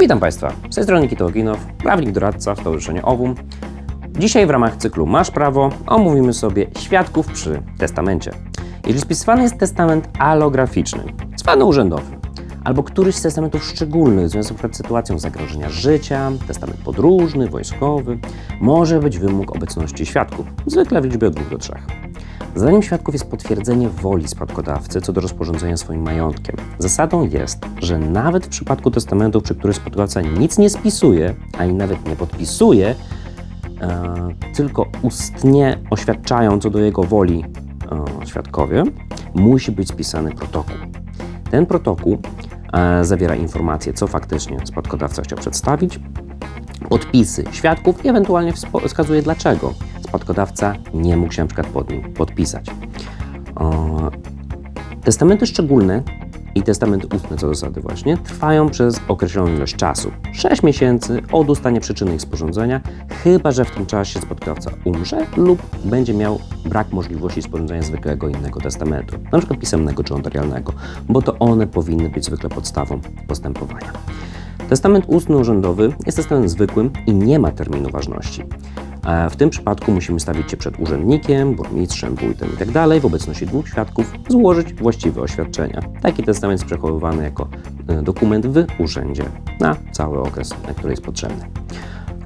Witam Państwa. Z tej strony Oginow, prawnik doradca w Stowarzyszeniu OWUM. Dzisiaj w ramach cyklu Masz Prawo omówimy sobie świadków przy testamencie. Jeżeli spisywany jest testament alograficzny, zwany urzędowy, albo któryś z testamentów szczególnych związany np. z sytuacją zagrożenia życia, testament podróżny, wojskowy, może być wymóg obecności świadków, zwykle w liczbie od 2 do 3. Zadaniem świadków jest potwierdzenie woli spadkodawcy co do rozporządzenia swoim majątkiem. Zasadą jest, że nawet w przypadku testamentów, przy których spadkodawca nic nie spisuje, ani nawet nie podpisuje, e, tylko ustnie oświadczają co do jego woli e, świadkowie, musi być spisany protokół. Ten protokół zawiera informacje, co faktycznie spadkodawca chciał przedstawić, podpisy świadków i ewentualnie wskazuje dlaczego spadkodawca nie mógł się na przykład pod nim podpisać. Testamenty szczególne i testamenty ustne co zasady właśnie trwają przez określoną ilość czasu. 6 miesięcy od ustania przyczyny ich sporządzenia, chyba że w tym czasie spadkodawca umrze lub będzie miał brak możliwości sporządzenia zwykłego innego testamentu, przykład pisemnego czy notarialnego, bo to one powinny być zwykle podstawą postępowania. Testament ustny urzędowy jest testamentem zwykłym i nie ma terminu ważności. E, W tym przypadku musimy stawić się przed urzędnikiem, burmistrzem, wójtem itd. w obecności dwóch świadków złożyć właściwe oświadczenia. Taki testament jest przechowywany jako e, dokument w urzędzie na cały okres, na który jest potrzebny.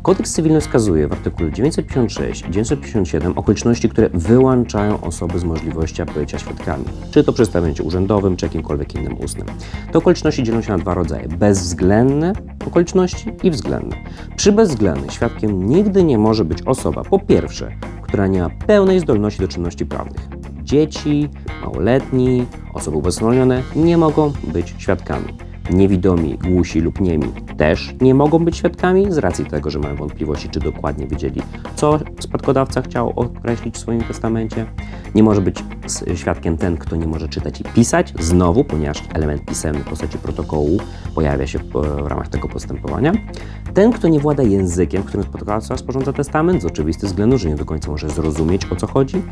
Kodeks cywilny wskazuje w artykule 956 i 957 okoliczności, które wyłączają osoby z możliwości bycia świadkami, czy to przy urzędowym, czy jakimkolwiek innym ustnym. Te okoliczności dzielą się na dwa rodzaje: bezwzględne okoliczności i względne. Przy bezwzględnych świadkiem nigdy nie może być osoba, po pierwsze, która nie ma pełnej zdolności do czynności prawnych. Dzieci, małoletni, osoby ubezwolnione nie mogą być świadkami. Niewidomi, głusi lub niemi też nie mogą być świadkami z racji tego, że mają wątpliwości, czy dokładnie wiedzieli, co spadkodawca chciał określić w swoim testamencie. Nie może być świadkiem ten, kto nie może czytać i pisać, znowu, ponieważ element pisemny w postaci protokołu pojawia się w, ramach tego postępowania. Ten, kto nie włada językiem, którym spadkodawca sporządza testament, z oczywistych względów, że nie do końca może zrozumieć, o co chodzi,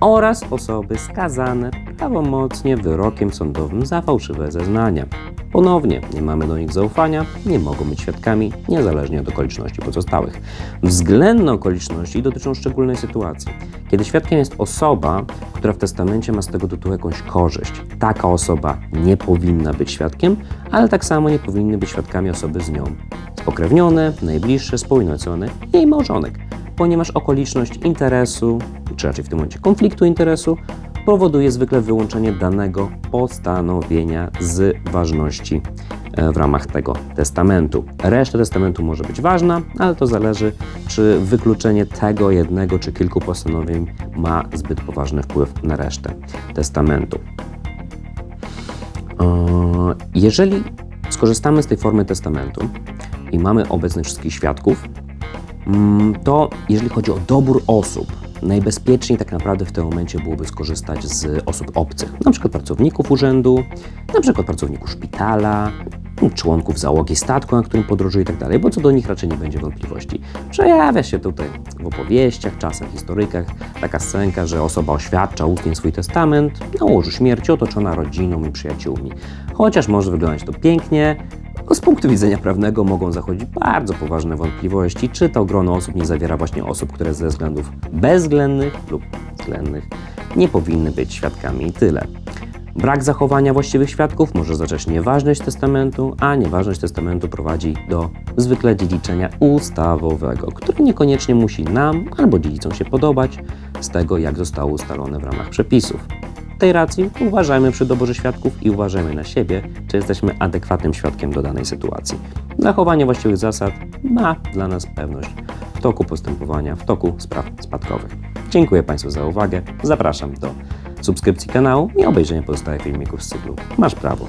oraz osoby skazane prawomocnie wyrokiem sądowym za fałszywe zeznania. Ponownie, nie mamy do nich zaufania, nie mogą być świadkami, niezależnie od okoliczności pozostałych. Względne okoliczności dotyczą szczególnej sytuacji. Kiedy świadkiem jest osoba, która w testamencie ma z tego tytułu jakąś korzyść. Taka osoba nie powinna być świadkiem, ale tak samo nie powinny być świadkami osoby z nią spokrewnione, najbliższe, współnocone i jej małżonek, ponieważ okoliczność interesu, czy raczej w tym momencie konfliktu interesu, powoduje zwykle wyłączenie danego postanowienia z ważności e, w ramach tego testamentu. Reszta testamentu może być ważna, ale to zależy, czy wykluczenie tego jednego czy kilku postanowień ma zbyt poważny wpływ na resztę testamentu. E, Jeżeli skorzystamy z tej formy testamentu i mamy obecnych wszystkich świadków, Mm, to jeżeli chodzi o dobór osób, najbezpieczniej tak naprawdę w tym momencie byłoby skorzystać z osób obcych, przykład pracowników urzędu, przykład pracowników szpitala, członków załogi statku, na którym podróżuje i tak bo co do nich raczej nie będzie wątpliwości. Przejawia się tutaj w opowieściach, czasach, historykach taka scenka, że osoba oświadcza ustnie swój testament na łożu śmierci otoczona rodziną i przyjaciółmi. Chociaż może wyglądać to pięknie, to z punktu widzenia prawnego mogą zachodzić bardzo poważne wątpliwości, czy to grono osób nie zawiera właśnie osób, które ze względów bezwzględnych lub względnych nie powinny być świadkami i tyle. Brak zachowania właściwych świadków może oznaczać nieważność testamentu, a nieważność testamentu prowadzi do zwykle dziedziczenia ustawowego, które niekoniecznie musi nam albo dziedzicom się podobać z tego, jak zostało ustalone w ramach przepisów. Tej racji uważajmy przy doborze świadków i uważajmy na siebie, czy jesteśmy adekwatnym świadkiem do danej sytuacji. Zachowanie właściwych zasad ma dla nas pewność w toku postępowania, w toku spraw spadkowych. Dziękuję Państwu za uwagę. Zapraszam do subskrypcji kanału i obejrzenia pozostałych filmików z cyklu Masz prawo.